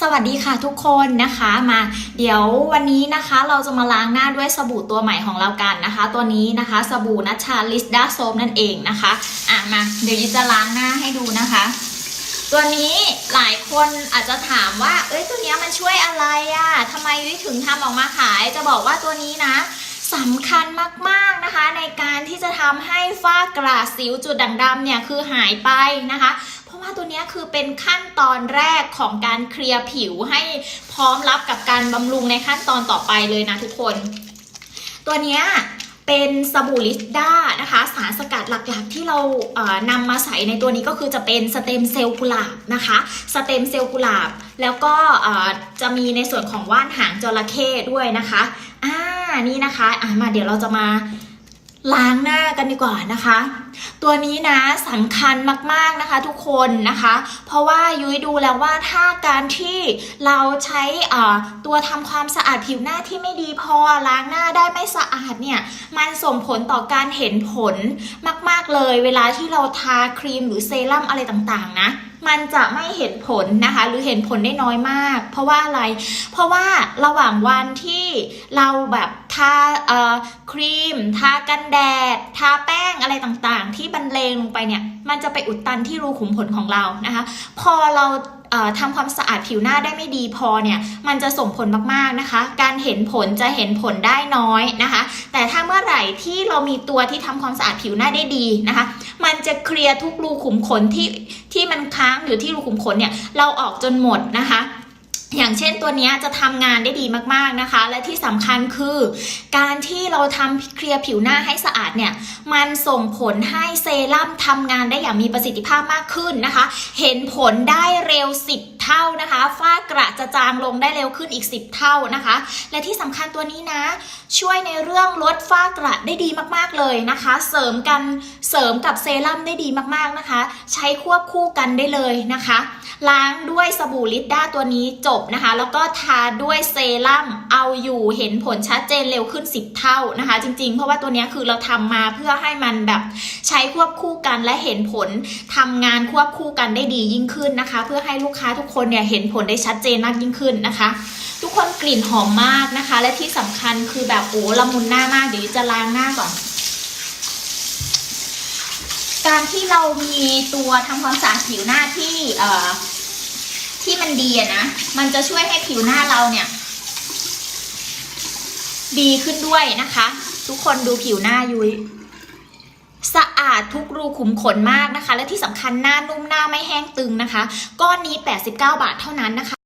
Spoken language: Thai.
สวัสดีค่ะทุกคนนะคะมาเดี๋ยววันนี้นะคะเราจะมาล้างหน้าด้วยสบู่ตัวใหม่ของเรากันนะคะ ตัวนี้นะคะสบู่นัชชาลิสดาโซมนั่นเองนะคะอะมาเดี๋ยวยิจะล้างหน้าให้ดูนะคะ ตัวนี้หลายคนอาจจะถามว่า เอ้ยตัวเนี้ยมันช่วยอะไรอะ่ะทำไมวิถึงทำออกมาขาย จะบอกว่าตัวนี้นะสำคัญมากๆนะคะในการที่จะทำให้ฝ้ากระสิวจุดด่างดำเนี่ยคือหายไปนะคะ ว่าตัวนี้คือเป็นขั้นตอนแรกของการเคลียร์ผิวให้พร้อมรับกับการบำรุงในขั้นตอนต่อไปเลยนะทุกคน ตัวนี้เป็นสบู่ลิสด้านะคะ สารสกัดหลักๆที่เราเอ่อนำมาใส่ในตัวนี้ก็คือจะเป็นสเต็มเซลล์กุหลาบนะคะสเต็มเซลล์กุหลาบ แล้วก็จะมีในส่วนของว่านหางจระเข้ด้วยนะคะอ่านี่นะคะอะมาเดี๋ยวเราจะมา ล้างหน้ากันดีกว่านะคะ ตัวนี้นะสำคัญมากๆนะคะทุกคนนะคะ เพราะว่ายุ้ยดูแล้วว่าถ้าการที่เราใช้ตัวทำความสะอาดผิวหน้าที่ไม่ดีพอล้างหน้าได้ไม่สะอาดเนี่ยมันส่งผลต่อการเห็นผลมาก ๆเลย เวลาที่เราทาครีมหรือเซรั่มอะไรต่างๆนะมันจะไม่เห็นผลนะคะ หรือเห็นผลได้น้อยมาก เพราะว่าอะไร เพราะว่าระหว่างวันที่เราแบบทาเอ่อครีม ทากันแดด ทาแป้งอะไรต่างๆ ที่บรรเลงลงไปเนี่ย มันจะไปอุดตันที่รูขุมขนของเรานะคะ พอเราเอ่อทำความสะอาดผิวหน้าได้ไม่ดีพอเนี่ยมันจะส่งผลมากๆนะคะ การเห็นผลจะเห็นผลได้น้อยนะคะ แต่ถ้าเมื่อไหร่ที่เรามีตัวที่ทำความสะอาดผิวหน้าได้ดีนะคะ มันจะเคลียร์ทุกรูขุมขนที่ที่มัน ค้างอยู่ที่รูขุมขนเนี่ยเราออกจนหมดนะคะอย่างเช่นตัวนี้จะทำงานได้ดีมากๆนะคะ และที่สำคัญคือ การที่เราทำเคลียร์ผิวหน้าให้สะอาดเนี่ย มันส่งผลให้เซรั่มทำงานได้อย่างมีประสิทธิภาพมากขึ้นนะคะ เห็นผลได้เร็ว10 เท่านะคะฝ้ากระจะจางลงได้เร็วขึ้นอีก 10 เท่านะคะ และที่สำคัญตัวนี้นะ ช่วยในเรื่องลดฝ้ากระได้ดีมากๆเลยนะคะ เสริมกันเสริมกับเซรั่มได้ดีมากๆนะคะ ใช้ควบคู่กันได้เลยนะคะ ล้างด้วยสบู่ลิดด้าตัวนี้จบนะคะ แล้วก็ทาด้วยเซรั่มเอาอยู่เห็นผลชัดเจนเร็วขึ้น 10 เท่านะคะ จริงๆ เพราะว่าตัวนี้คือเราทำมาเพื่อให้มันแบบใช้ควบคู่กันและเห็นผลทำงานควบคู่กันได้ดียิ่งขึ้นนะคะ เพื่อให้ลูกค้าทุกคนคนเนี่ยเห็นผลได้ชัดเจนมากยิ่งขึ้นนะคะ ทุกคนกลิ่นหอมมากนะคะ และที่สำคัญคือแบบโอ้ละมุนหน้ามากเดี๋ยวจะล้างหน้าก่อน การที่เรามีตัวทำความสะอาดผิวหน้าที่เอ่อที่มันดีนะมันจะช่วยให้ผิวหน้าเราเนี่ย ดีขึ้นด้วยนะคะ ทุกคนดูผิวหน้ายุ้ย สะอาดทุกรูขุมขนมากนะคะ และที่สำคัญหน้านุ่มหน้าไม่แห้งตึงนะคะ ก้อนนี้ 89 บาทเท่านั้นนะคะ